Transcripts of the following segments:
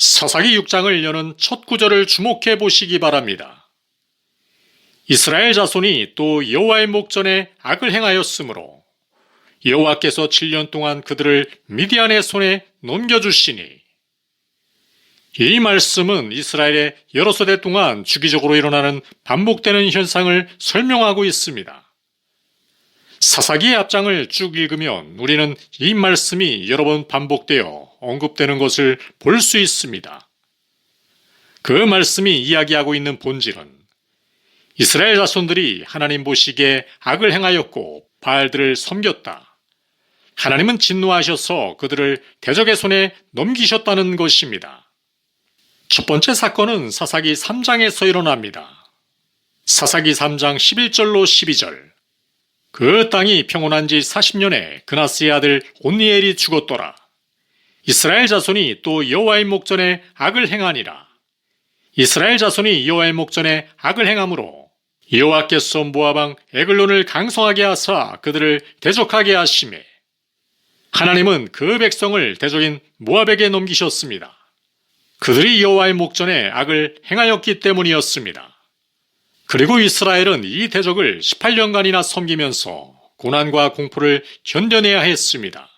사사기 6장을 여는 첫 구절을 주목해 보시기 바랍니다. 이스라엘 자손이 또 여호와의 목전에 악을 행하였으므로 여호와께서 7년 동안 그들을 미디안의 손에 넘겨주시니 이 말씀은 이스라엘의 여러 세대 동안 주기적으로 일어나는 반복되는 현상을 설명하고 있습니다. 사사기의 앞장을 쭉 읽으면 우리는 이 말씀이 여러 번 반복되어 언급되는 것을 볼 수 있습니다. 그 말씀이 이야기하고 있는 본질은 이스라엘 자손들이 하나님 보시기에 악을 행하였고 바알들을 섬겼다. 하나님은 진노하셔서 그들을 대적의 손에 넘기셨다는 것입니다. 첫 번째 사건은 사사기 3장에서 일어납니다. 사사기 3장 11절로 12절. 그 땅이 평온한 지 40년에 그나스의 아들 온니엘이 죽었더라. 이스라엘 자손이 또 여호와의 목전에 악을 행하니라. 이스라엘 자손이 여호와의 목전에 악을 행함으로 여호와께서 모아방 에글론을 강성하게 하사 그들을 대적하게 하심에 하나님은 그 백성을 대적인 모압에게 넘기셨습니다. 그들이 여호와의 목전에 악을 행하였기 때문이었습니다. 그리고 이스라엘은 이 대적을 18년간이나 섬기면서 고난과 공포를 견뎌내야 했습니다.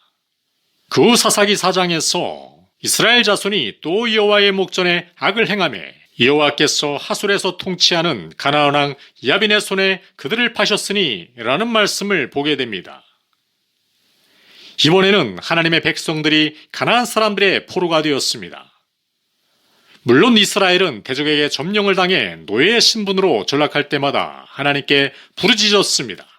그 사사기 4장에서 이스라엘 자손이 또 여호와의 목전에 악을 행함에 여호와께서 하술에서 통치하는 가나안 왕 야빈의 손에 그들을 파셨으니 라는 말씀을 보게 됩니다. 이번에는 하나님의 백성들이 가나안 사람들의 포로가 되었습니다. 물론 이스라엘은 대적에게 점령을 당해 노예의 신분으로 전락할 때마다 하나님께 부르짖었습니다.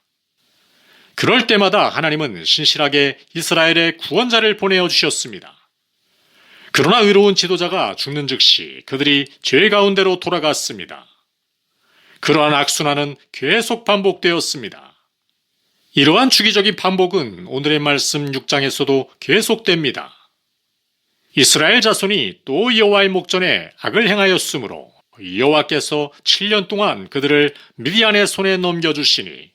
그럴 때마다 하나님은 신실하게 이스라엘의 구원자를 보내어 주셨습니다. 그러나 의로운 지도자가 죽는 즉시 그들이 죄 가운데로 돌아갔습니다. 그러한 악순환은 계속 반복되었습니다. 이러한 주기적인 반복은 오늘의 말씀 6장에서도 계속됩니다. 이스라엘 자손이 또 여호와의 목전에 악을 행하였으므로 여호와께서 7년 동안 그들을 미디안의 손에 넘겨주시니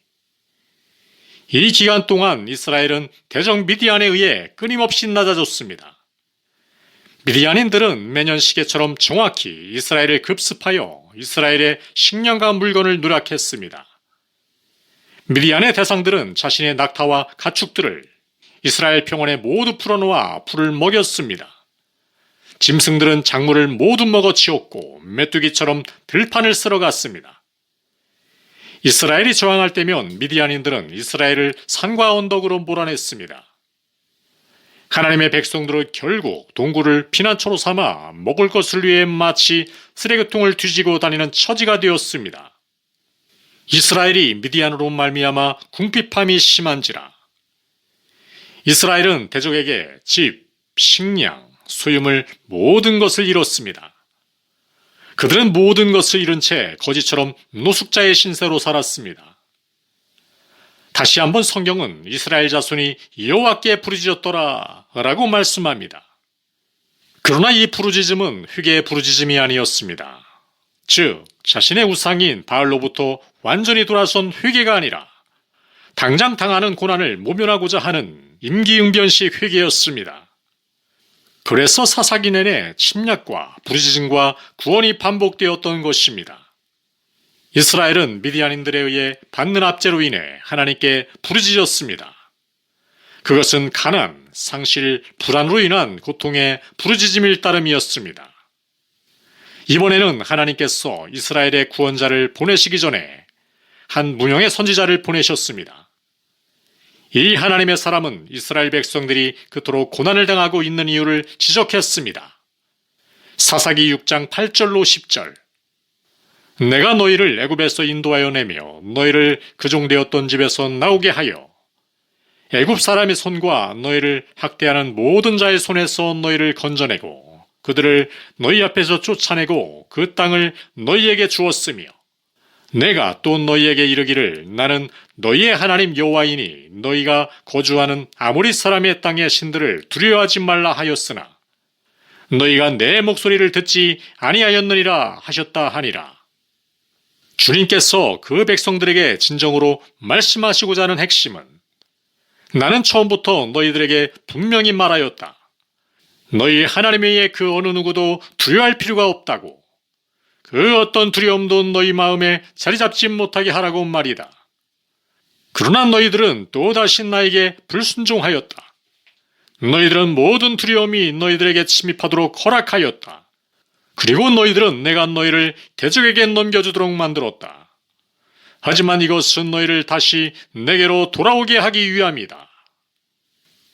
이 기간 동안 이스라엘은 대적 미디안에 의해 끊임없이 낮아졌습니다. 미디안인들은 매년 시계처럼 정확히 이스라엘을 급습하여 이스라엘의 식량과 물건을 누락했습니다. 미디안의 대상들은 자신의 낙타와 가축들을 이스라엘 평원에 모두 풀어놓아 풀을 먹였습니다. 짐승들은 작물을 모두 먹어치웠고 메뚜기처럼 들판을 쓸어갔습니다. 이스라엘이 저항할 때면 미디안인들은 이스라엘을 산과 언덕으로 몰아냈습니다. 하나님의 백성들은 결국 동굴을 피난처로 삼아 먹을 것을 위해 마치 쓰레기통을 뒤지고 다니는 처지가 되었습니다. 이스라엘이 미디안으로 말미암아 궁핍함이 심한지라. 이스라엘은 대적에게 집, 식량, 소유물 모든 것을 잃었습니다. 그들은 모든 것을 잃은 채 거지처럼 노숙자의 신세로 살았습니다. 다시 한번 성경은 이스라엘 자손이 여호와께 부르짖었더라 라고 말씀합니다. 그러나 이 부르짖음은 회개의 부르짖음이 아니었습니다. 즉 자신의 우상인 바알로부터 완전히 돌아선 회개가 아니라 당장 당하는 고난을 모면하고자 하는 임기응변식 회개였습니다. 그래서 사사기 내내 침략과 부르짖음과 구원이 반복되었던 것입니다. 이스라엘은 미디안인들에 의해 받는 압제로 인해 하나님께 부르짖었습니다. 그것은 가난, 상실, 불안으로 인한 고통의 부르짖음일 따름이었습니다. 이번에는 하나님께서 이스라엘의 구원자를 보내시기 전에 한 무명의 선지자를 보내셨습니다. 이 하나님의 사람은 이스라엘 백성들이 그토록 고난을 당하고 있는 이유를 지적했습니다. 사사기 6장 8절로 10절. 내가 너희를 애굽에서 인도하여 내며 너희를 그종되었던 집에서 나오게 하여 애굽 사람의 손과 너희를 학대하는 모든 자의 손에서 너희를 건져내고 그들을 너희 앞에서 쫓아내고 그 땅을 너희에게 주었으며 내가 또 너희에게 이르기를 나는 너희의 하나님 여호와이니 너희가 거주하는 아모리 사람의 땅의 신들을 두려워하지 말라 하였으나 너희가 내 목소리를 듣지 아니하였느니라 하셨다 하니라. 주님께서 그 백성들에게 진정으로 말씀하시고자 하는 핵심은 나는 처음부터 너희들에게 분명히 말하였다. 너희 하나님의 그 어느 누구도 두려워할 필요가 없다고. 그 어떤 두려움도 너희 마음에 자리 잡지 못하게 하라고 말이다. 그러나 너희들은 또다시 나에게 불순종하였다. 너희들은 모든 두려움이 너희들에게 침입하도록 허락하였다. 그리고 너희들은 내가 너희를 대적에게 넘겨주도록 만들었다. 하지만 이것은 너희를 다시 내게로 돌아오게 하기 위함이다.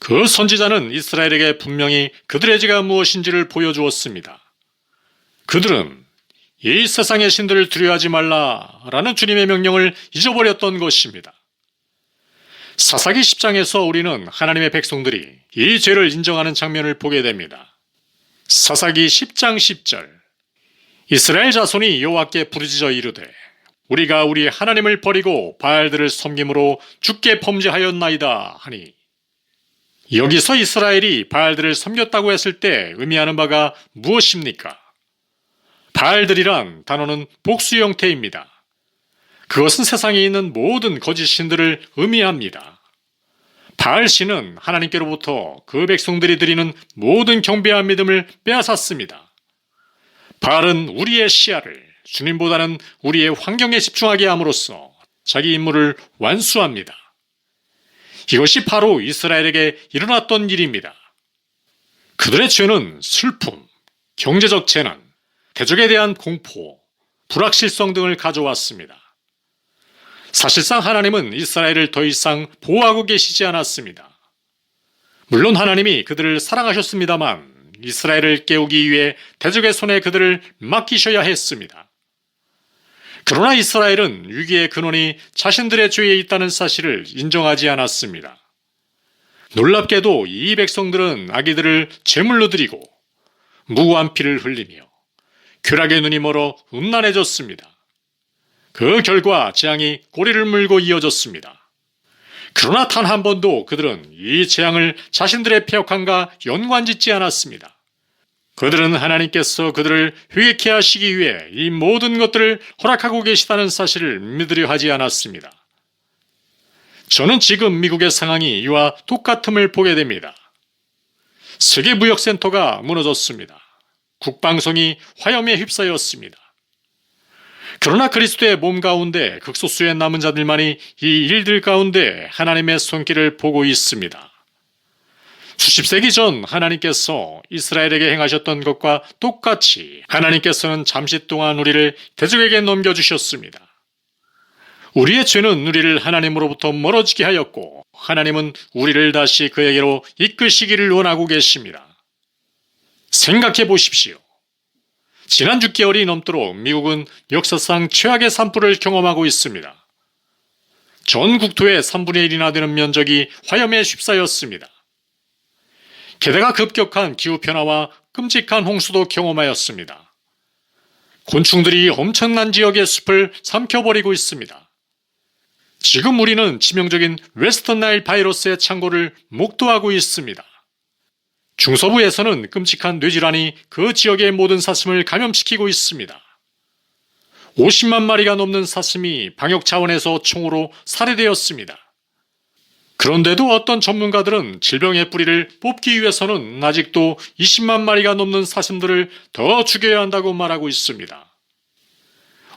그 선지자는 이스라엘에게 분명히 그들의 죄가 무엇인지를 보여주었습니다. 그들은 이 세상의 신들을 두려워하지 말라라는 주님의 명령을 잊어버렸던 것입니다. 사사기 10장에서 우리는 하나님의 백성들이 이 죄를 인정하는 장면을 보게 됩니다. 사사기 10장 10절 이스라엘 자손이 여호와께 부르짖어 이르되 우리가 우리 하나님을 버리고 바알들을 섬김으로 죽게 범죄하였나이다 하니 여기서 이스라엘이 바알들을 섬겼다고 했을 때 의미하는 바가 무엇입니까? 바알들이란 단어는 복수 형태입니다. 그것은 세상에 있는 모든 거짓 신들을 의미합니다. 바알 신은 하나님께로부터 그 백성들이 드리는 모든 경배와 믿음을 빼앗았습니다. 바알은 우리의 시야를 주님보다는 우리의 환경에 집중하게 함으로써 자기 임무를 완수합니다. 이것이 바로 이스라엘에게 일어났던 일입니다. 그들의 죄는 슬픔, 경제적 재난, 대적에 대한 공포, 불확실성 등을 가져왔습니다. 사실상 하나님은 이스라엘을 더 이상 보호하고 계시지 않았습니다. 물론 하나님이 그들을 사랑하셨습니다만 이스라엘을 깨우기 위해 대적의 손에 그들을 맡기셔야 했습니다. 그러나 이스라엘은 위기의 근원이 자신들의 죄에 있다는 사실을 인정하지 않았습니다. 놀랍게도 이 백성들은 아기들을 제물로 드리고 무고한 피를 흘리며 쾌락의 눈이 멀어 음란해졌습니다. 그 결과 재앙이 꼬리를 물고 이어졌습니다. 그러나 단 한 번도 그들은 이 재앙을 자신들의 폐역함과 연관짓지 않았습니다. 그들은 하나님께서 그들을 회개케 하시기 위해 이 모든 것들을 허락하고 계시다는 사실을 믿으려 하지 않았습니다. 저는 지금 미국의 상황이 이와 똑같음을 보게 됩니다. 세계무역센터가 무너졌습니다. 국방성이 화염에 휩싸였습니다. 그러나 그리스도의 몸 가운데 극소수의 남은 자들만이 이 일들 가운데 하나님의 손길을 보고 있습니다. 수십 세기 전 하나님께서 이스라엘에게 행하셨던 것과 똑같이 하나님께서는 잠시 동안 우리를 대적에게 넘겨주셨습니다. 우리의 죄는 우리를 하나님으로부터 멀어지게 하였고 하나님은 우리를 다시 그에게로 이끄시기를 원하고 계십니다. 생각해 보십시오. 지난 6개월이 넘도록 미국은 역사상 최악의 산불을 경험하고 있습니다. 전 국토의 3분의 1이나 되는 면적이 화염에 휩싸였습니다. 게다가 급격한 기후변화와 끔찍한 홍수도 경험하였습니다. 곤충들이 엄청난 지역의 숲을 삼켜버리고 있습니다. 지금 우리는 치명적인 웨스턴 나일 바이러스의 창고를 목도하고 있습니다. 중서부에서는 끔찍한 뇌질환이 그 지역의 모든 사슴을 감염시키고 있습니다. 50만 마리가 넘는 사슴이 방역 차원에서 총으로 살해되었습니다. 그런데도 어떤 전문가들은 질병의 뿌리를 뽑기 위해서는 아직도 20만 마리가 넘는 사슴들을 더 죽여야 한다고 말하고 있습니다.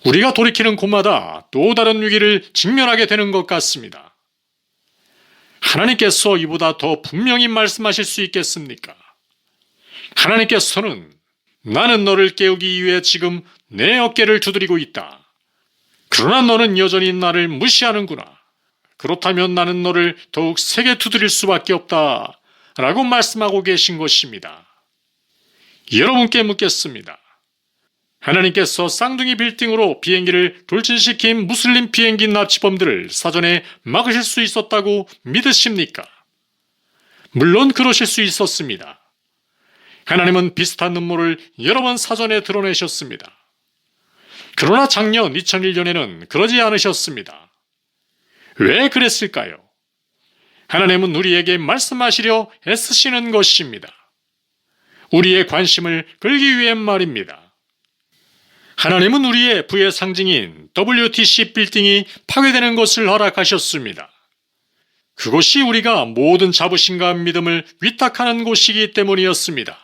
우리가 돌이키는 곳마다 또 다른 위기를 직면하게 되는 것 같습니다. 하나님께서 이보다 더 분명히 말씀하실 수 있겠습니까? 하나님께서는 나는 너를 깨우기 위해 지금 내 어깨를 두드리고 있다. 그러나 너는 여전히 나를 무시하는구나. 그렇다면 나는 너를 더욱 세게 두드릴 수밖에 없다. 라고 말씀하고 계신 것입니다. 여러분께 묻겠습니다. 하나님께서 쌍둥이 빌딩으로 비행기를 돌진시킨 무슬림 비행기 납치범들을 사전에 막으실 수 있었다고 믿으십니까? 물론 그러실 수 있었습니다. 하나님은 비슷한 눈물을 여러 번 사전에 드러내셨습니다. 그러나 작년 2001년에는 그러지 않으셨습니다. 왜 그랬을까요? 하나님은 우리에게 말씀하시려 애쓰시는 것입니다. 우리의 관심을 끌기 위한 말입니다. 하나님은 우리의 부의 상징인 WTC 빌딩이 파괴되는 것을 허락하셨습니다. 그것이 우리가 모든 자부심과 믿음을 위탁하는 곳이기 때문이었습니다.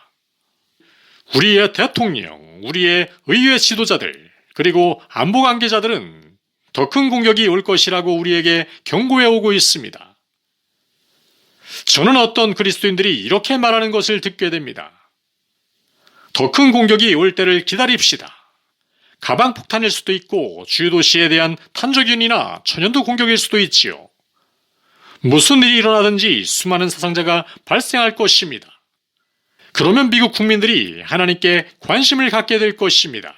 우리의 대통령, 우리의 의회 지도자들, 그리고 안보 관계자들은 더 큰 공격이 올 것이라고 우리에게 경고해 오고 있습니다. 저는 어떤 그리스도인들이 이렇게 말하는 것을 듣게 됩니다. 더 큰 공격이 올 때를 기다립시다. 가방 폭탄일 수도 있고 주요 도시에 대한 탄저균이나 천연두 공격일 수도 있지요. 무슨 일이 일어나든지 수많은 사상자가 발생할 것입니다. 그러면 미국 국민들이 하나님께 관심을 갖게 될 것입니다.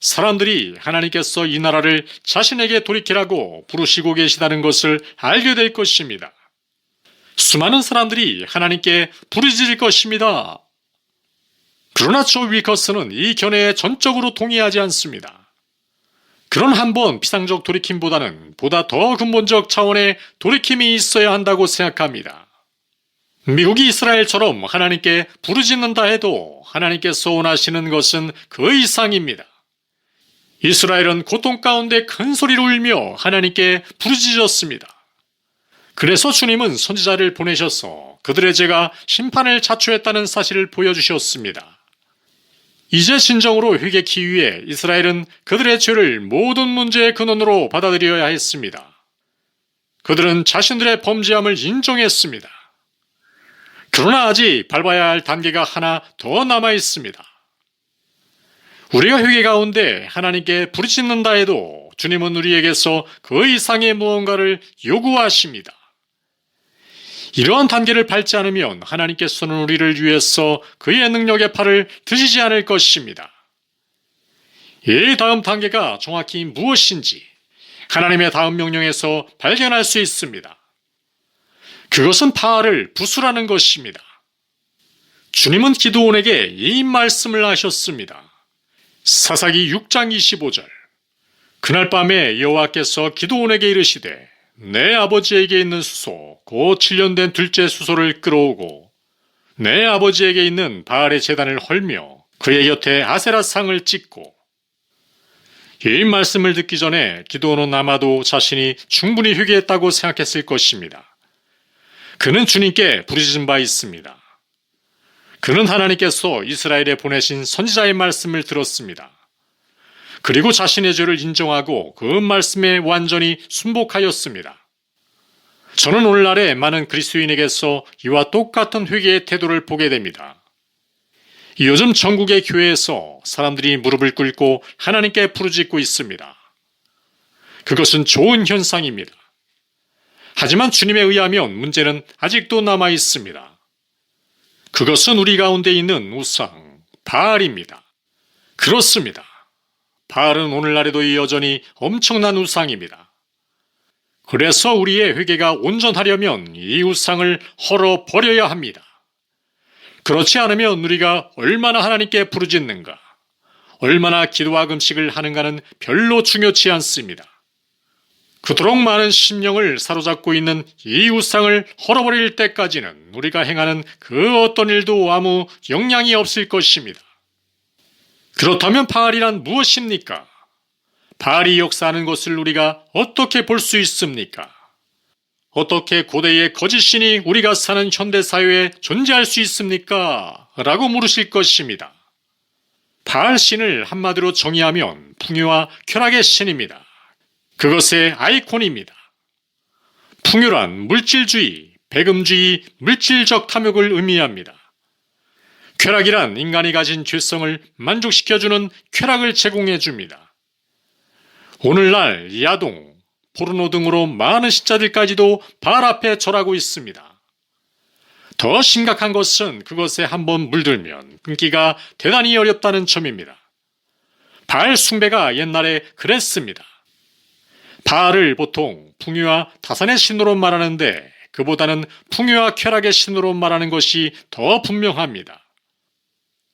사람들이 하나님께서 이 나라를 자신에게 돌이키라고 부르시고 계시다는 것을 알게 될 것입니다. 수많은 사람들이 하나님께 부르짖을 것입니다. 그러나 조 윌커스는 이 견해에 전적으로 동의하지 않습니다. 그런 한번 피상적 돌이킴보다는 보다 더 근본적 차원의 돌이킴이 있어야 한다고 생각합니다. 미국이 이스라엘처럼 하나님께 부르짖는다 해도 하나님께서 원하시는 것은 그 이상입니다. 이스라엘은 고통 가운데 큰 소리로 울며 하나님께 부르짖었습니다. 그래서 주님은 선지자를 보내셔서 그들의 죄가 심판을 자초했다는 사실을 보여주셨습니다. 이제 진정으로 회개키 위해 이스라엘은 그들의 죄를 모든 문제의 근원으로 받아들여야 했습니다. 그들은 자신들의 범죄함을 인정했습니다. 그러나 아직 밟아야 할 단계가 하나 더 남아 있습니다. 우리가 회개 가운데 하나님께 부르짖는다 해도 주님은 우리에게서 그 이상의 무언가를 요구하십니다. 이러한 단계를 밟지 않으면 하나님께서는 우리를 위해서 그의 능력의 팔을 드시지 않을 것입니다. 이 다음 단계가 정확히 무엇인지 하나님의 다음 명령에서 발견할 수 있습니다. 그것은 바알을 부수라는 것입니다. 주님은 기도원에게 이 말씀을 하셨습니다. 사사기 6장 25절 그날 밤에 여호와께서 기도원에게 이르시되 내 아버지에게 있는 수소 곧 7년 된 둘째 수소를 끌어오고 내 아버지에게 있는 바알의 재단을 헐며 그의 곁에 아세라 상을 찍고 이 말씀을 듣기 전에 기도원은 아마도 자신이 충분히 회개했다고 생각했을 것입니다. 그는 주님께 부르짖은 바 있습니다. 그는 하나님께서 이스라엘에 보내신 선지자의 말씀을 들었습니다. 그리고 자신의 죄를 인정하고 그 말씀에 완전히 순복하였습니다. 저는 오늘날에 많은 그리스도인에게서 이와 똑같은 회개의 태도를 보게 됩니다. 요즘 전국의 교회에서 사람들이 무릎을 꿇고 하나님께 부르짖고 있습니다. 그것은 좋은 현상입니다. 하지만 주님에 의하면 문제는 아직도 남아 있습니다. 그것은 우리 가운데 있는 우상, 바알입니다. 그렇습니다. 바알은 오늘날에도 여전히 엄청난 우상입니다. 그래서 우리의 회개가 온전하려면 이 우상을 헐어 버려야 합니다. 그렇지 않으면 우리가 얼마나 하나님께 부르짖는가, 얼마나 기도와 금식을 하는가는 별로 중요치 않습니다. 그토록 많은 심령을 사로잡고 있는 이 우상을 헐어버릴 때까지는 우리가 행하는 그 어떤 일도 아무 영향이 없을 것입니다. 그렇다면 바알이란 무엇입니까? 바알이 역사하는 것을 우리가 어떻게 볼 수 있습니까? 어떻게 고대의 거짓신이 우리가 사는 현대사회에 존재할 수 있습니까? 라고 물으실 것입니다. 바알 신을 한마디로 정의하면 풍요와 쾌락의 신입니다. 그것의 아이콘입니다. 풍요란 물질주의, 배금주의, 물질적 탐욕을 의미합니다. 쾌락이란 인간이 가진 죄성을 만족시켜주는 쾌락을 제공해 줍니다. 오늘날 야동, 포르노 등으로 많은 신자들까지도 발 앞에 절하고 있습니다. 더 심각한 것은 그것에 한번 물들면 끊기가 대단히 어렵다는 점입니다. 발 숭배가 옛날에 그랬습니다. 바알을 보통 풍요와 타산의 신으로 말하는데 그보다는 풍요와 쾌락의 신으로 말하는 것이 더 분명합니다.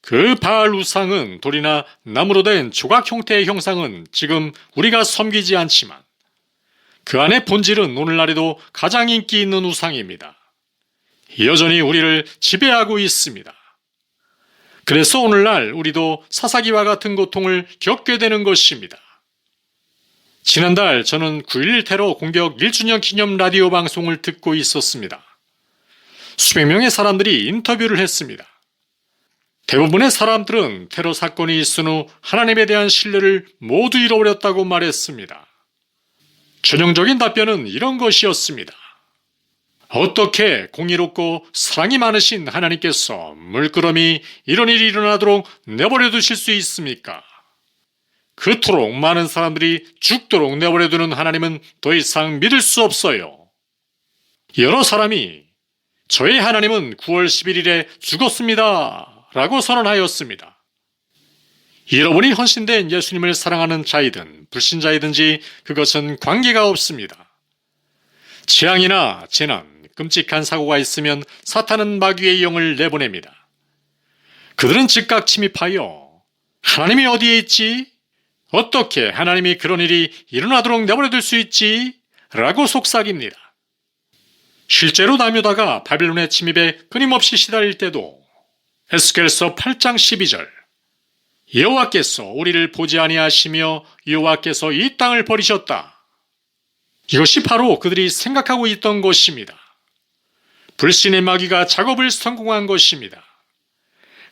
그 바알 우상은 돌이나 나무로 된 조각 형태의 형상은 지금 우리가 섬기지 않지만 그 안의 본질은 오늘날에도 가장 인기 있는 우상입니다. 여전히 우리를 지배하고 있습니다. 그래서 오늘날 우리도 사사기와 같은 고통을 겪게 되는 것입니다. 지난달 저는 9.11 테러 공격 1주년 기념 라디오 방송을 듣고 있었습니다. 수백 명의 사람들이 인터뷰를 했습니다. 대부분의 사람들은 테러 사건이 있은 후 하나님에 대한 신뢰를 모두 잃어버렸다고 말했습니다. 전형적인 답변은 이런 것이었습니다. 어떻게 공의롭고 사랑이 많으신 하나님께서 물끄러미 이런 일이 일어나도록 내버려 두실 수 있습니까? 그토록 많은 사람들이 죽도록 내버려 두는 하나님은 더 이상 믿을 수 없어요. 여러 사람이 저의 하나님은 9월 11일에 죽었습니다. 라고 선언하였습니다. 여러분이 헌신된 예수님을 사랑하는 자이든 불신자이든지 그것은 관계가 없습니다. 재앙이나 재난, 끔찍한 사고가 있으면 사탄은 마귀의 영을 내보냅니다. 그들은 즉각 침입하여 하나님이 어디에 있지? 어떻게 하나님이 그런 일이 일어나도록 내버려둘 수 있지? 라고 속삭입니다. 실제로 나뮤다가 바빌론의 침입에 끊임없이 시달릴 때도 에스겔서 8장 12절 여호와께서 우리를 보지 아니하시며 여호와께서 이 땅을 버리셨다. 이것이 바로 그들이 생각하고 있던 것입니다. 불신의 마귀가 작업을 성공한 것입니다.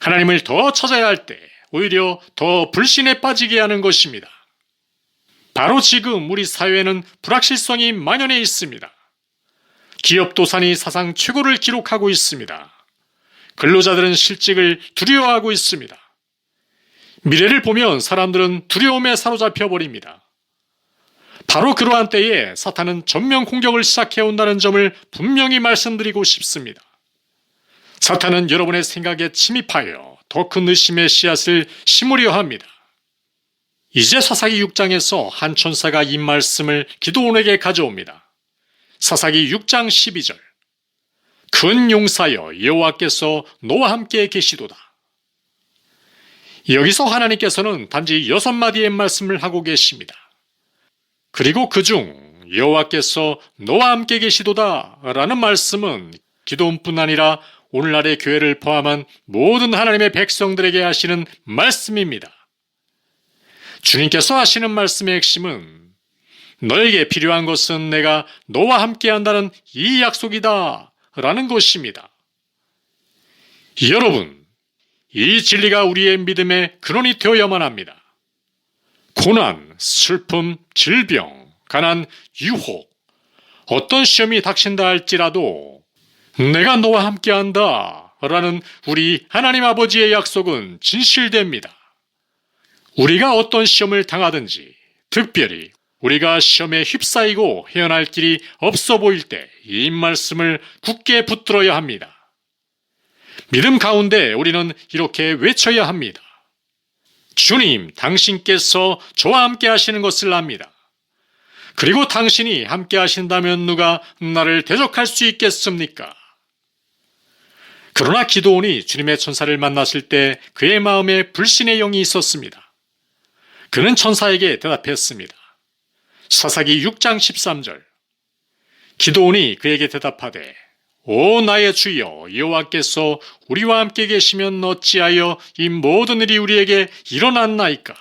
하나님을 더 찾아야 할 때 오히려 더 불신에 빠지게 하는 것입니다. 바로 지금 우리 사회에는 불확실성이 만연해 있습니다. 기업 도산이 사상 최고를 기록하고 있습니다. 근로자들은 실직을 두려워하고 있습니다. 미래를 보면 사람들은 두려움에 사로잡혀 버립니다. 바로 그러한 때에 사탄은 전면 공격을 시작해 온다는 점을 분명히 말씀드리고 싶습니다. 사탄은 여러분의 생각에 침입하여 더 큰 의심의 씨앗을 심으려 합니다. 이제 사사기 6장에서 한 천사가 이 말씀을 기도원에게 가져옵니다. 사사기 6장 12절 큰 용사여 여호와께서 너와 함께 계시도다. 여기서 하나님께서는 단지 여섯 마디의 말씀을 하고 계십니다. 그리고 그 중 여호와께서 너와 함께 계시도다 라는 말씀은 기도원뿐 아니라 오늘날의 교회를 포함한 모든 하나님의 백성들에게 하시는 말씀입니다. 주님께서 하시는 말씀의 핵심은 너에게 필요한 것은 내가 너와 함께 한다는 이 약속이다 라는 것입니다. 여러분, 이 진리가 우리의 믿음의 근원이 되어야만 합니다. 고난, 슬픔, 질병, 가난, 유혹, 어떤 시험이 닥친다 할지라도 내가 너와 함께 한다 라는 우리 하나님 아버지의 약속은 진실됩니다. 우리가 어떤 시험을 당하든지 특별히 우리가 시험에 휩싸이고 헤어날 길이 없어 보일 때 이 말씀을 굳게 붙들어야 합니다. 믿음 가운데 우리는 이렇게 외쳐야 합니다. 주님, 당신께서 저와 함께 하시는 것을 압니다. 그리고 당신이 함께 하신다면 누가 나를 대적할 수 있겠습니까? 그러나 기도원이 주님의 천사를 만났을 때 그의 마음에 불신의 영이 있었습니다. 그는 천사에게 대답했습니다. 사사기 6장 13절. 기도원이 그에게 대답하되 오 나의 주여 여호와께서 우리와 함께 계시면 어찌하여 이 모든 일이 우리에게 일어났나이까?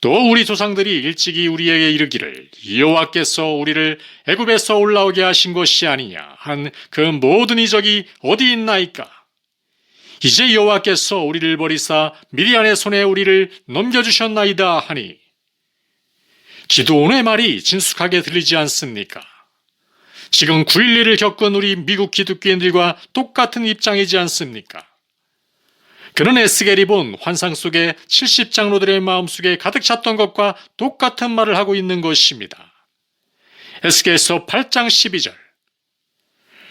또 우리 조상들이 일찍이 우리에게 이르기를 여호와께서 우리를 애굽에서 올라오게 하신 것이 아니냐 한 그 모든 이적이 어디 있나이까? 이제 여호와께서 우리를 버리사 미리안의 손에 우리를 넘겨주셨나이다 하니 기도원의 말이 진숙하게 들리지 않습니까? 지금 9.11을 겪은 우리 미국 기독교인들과 똑같은 입장이지 않습니까? 그는 에스겔이 본 환상 속의 70장로들의 마음속에 가득 찼던 것과 똑같은 말을 하고 있는 것입니다. 에스겔서 8장 12절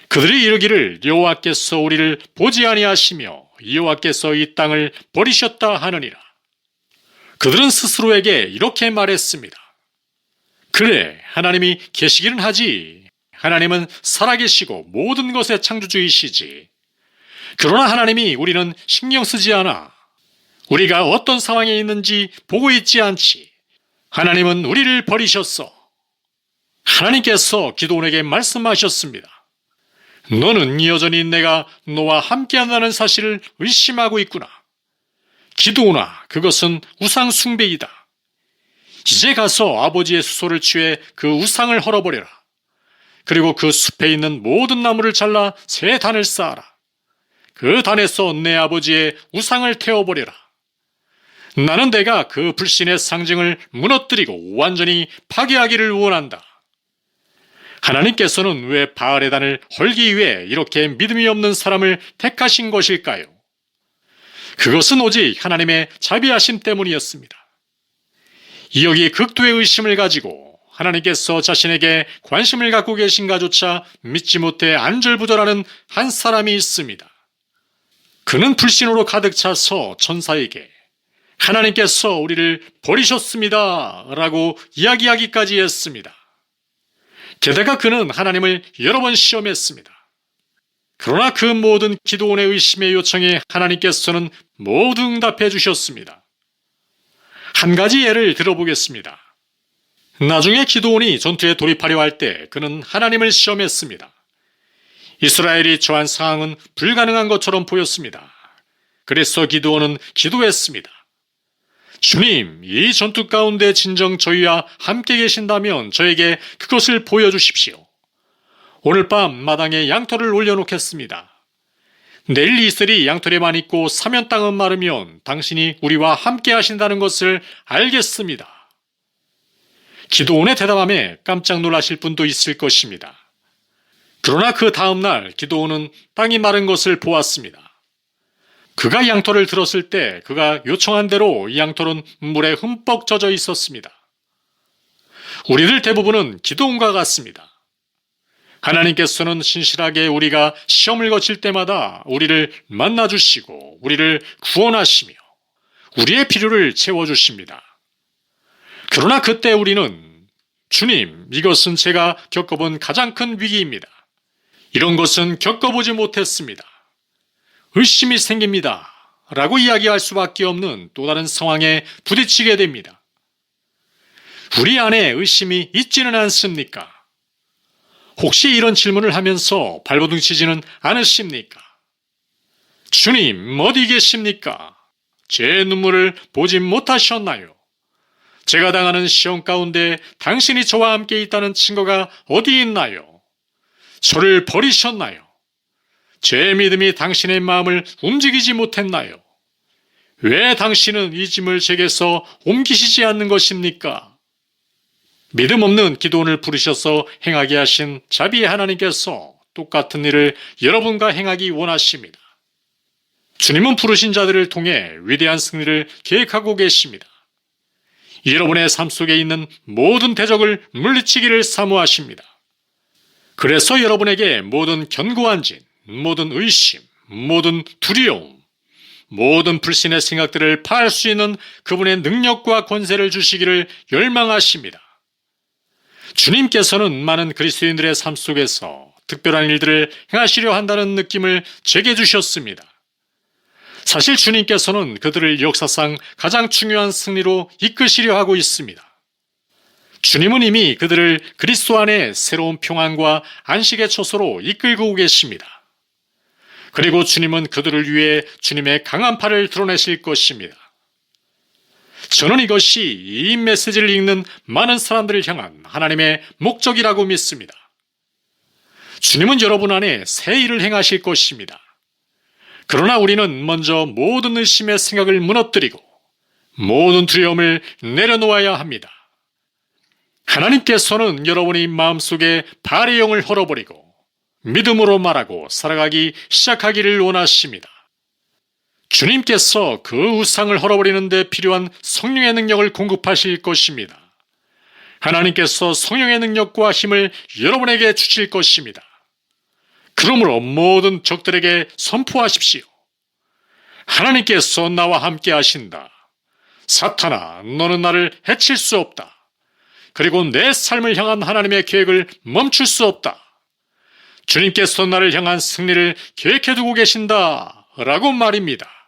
그들이 이르기를 여호와께서 우리를 보지 아니하시며 여호와께서 이 땅을 버리셨다 하느니라. 그들은 스스로에게 이렇게 말했습니다. 그래, 하나님이 계시기는 하지. 하나님은 살아계시고 모든 것의 창조주이시지. 그러나 하나님이 우리는 신경 쓰지 않아. 우리가 어떤 상황에 있는지 보고 있지 않지. 하나님은 우리를 버리셨어. 하나님께서 기도원에게 말씀하셨습니다. 너는 여전히 내가 너와 함께한다는 사실을 의심하고 있구나. 기도오나 그것은 우상 숭배이다. 이제 가서 아버지의 수소를 취해 그 우상을 헐어버려라. 그리고 그 숲에 있는 모든 나무를 잘라 새 단을 쌓아라. 그 단에서 내 아버지의 우상을 태워버려라. 나는 내가 그 불신의 상징을 무너뜨리고 완전히 파괴하기를 원한다. 하나님께서는 왜 바알의 단을 헐기 위해 이렇게 믿음이 없는 사람을 택하신 것일까요? 그것은 오직 하나님의 자비하심 때문이었습니다. 이 여기 극도의 의심을 가지고 하나님께서 자신에게 관심을 갖고 계신가조차 믿지 못해 안절부절하는 한 사람이 있습니다. 그는 불신으로 가득 차서 천사에게 하나님께서 우리를 버리셨습니다. 라고 이야기하기까지 했습니다. 게다가 그는 하나님을 여러 번 시험했습니다. 그러나 그 모든 기도원의 의심의 요청에 하나님께서는 모두 응답해 주셨습니다. 한 가지 예를 들어보겠습니다. 나중에 기도원이 전투에 돌입하려 할 때 그는 하나님을 시험했습니다. 이스라엘이 처한 상황은 불가능한 것처럼 보였습니다. 그래서 기도원은 기도했습니다. 주님, 이 전투 가운데 진정 저희와 함께 계신다면 저에게 그것을 보여주십시오. 오늘 밤 마당에 양털을 올려놓겠습니다. 내일 이슬이 양털에만 있고 사면 땅은 마르면 당신이 우리와 함께 하신다는 것을 알겠습니다. 기도원의 대답함에 깜짝 놀라실 분도 있을 것입니다. 그러나 그 다음날 기도원은 땅이 마른 것을 보았습니다. 그가 양털을 들었을 때 그가 요청한 대로 이 양털은 물에 흠뻑 젖어 있었습니다. 우리들 대부분은 기도원과 같습니다. 하나님께서는 신실하게 우리가 시험을 거칠 때마다 우리를 만나 주시고 우리를 구원하시며 우리의 필요를 채워 주십니다. 그러나 그때 우리는 주님, 이것은 제가 겪어본 가장 큰 위기입니다. 이런 것은 겪어보지 못했습니다. 의심이 생깁니다. 라고 이야기할 수밖에 없는 또 다른 상황에 부딪히게 됩니다. 우리 안에 의심이 있지는 않습니까? 혹시 이런 질문을 하면서 발버둥 치지는 않으십니까? 주님, 어디 계십니까? 제 눈물을 보지 못하셨나요? 제가 당하는 시험 가운데 당신이 저와 함께 있다는 증거가 어디 있나요? 저를 버리셨나요? 제 믿음이 당신의 마음을 움직이지 못했나요? 왜 당신은 이 짐을 제게서 옮기시지 않는 것입니까? 믿음 없는 기도원을 부르셔서 행하게 하신 자비의 하나님께서 똑같은 일을 여러분과 행하기 원하십니다. 주님은 부르신 자들을 통해 위대한 승리를 계획하고 계십니다. 여러분의 삶 속에 있는 모든 대적을 물리치기를 사모하십니다. 그래서 여러분에게 모든 견고한 진, 모든 의심, 모든 두려움, 모든 불신의 생각들을 파할 수 있는 그분의 능력과 권세를 주시기를 열망하십니다. 주님께서는 많은 그리스도인들의 삶 속에서 특별한 일들을 행하시려 한다는 느낌을 제게 주셨습니다. 사실 주님께서는 그들을 역사상 가장 중요한 승리로 이끄시려 하고 있습니다. 주님은 이미 그들을 그리스도 안에 새로운 평안과 안식의 처소로 이끌고 계십니다. 그리고 주님은 그들을 위해 주님의 강한 팔을 드러내실 것입니다. 저는 이것이 이 메시지를 읽는 많은 사람들을 향한 하나님의 목적이라고 믿습니다. 주님은 여러분 안에 새 일을 행하실 것입니다. 그러나 우리는 먼저 모든 의심의 생각을 무너뜨리고 모든 두려움을 내려놓아야 합니다. 하나님께서는 여러분의 마음속에 발의 영을 헐어버리고 믿음으로 말하고 살아가기 시작하기를 원하십니다. 주님께서 그 우상을 헐어버리는 데 필요한 성령의 능력을 공급하실 것입니다. 하나님께서 성령의 능력과 힘을 여러분에게 주실 것입니다. 그러므로 모든 적들에게 선포하십시오. 하나님께서 나와 함께 하신다. 사탄아, 너는 나를 해칠 수 없다. 그리고 내 삶을 향한 하나님의 계획을 멈출 수 없다. 주님께서 나를 향한 승리를 계획해 두고 계신다. 라고 말입니다.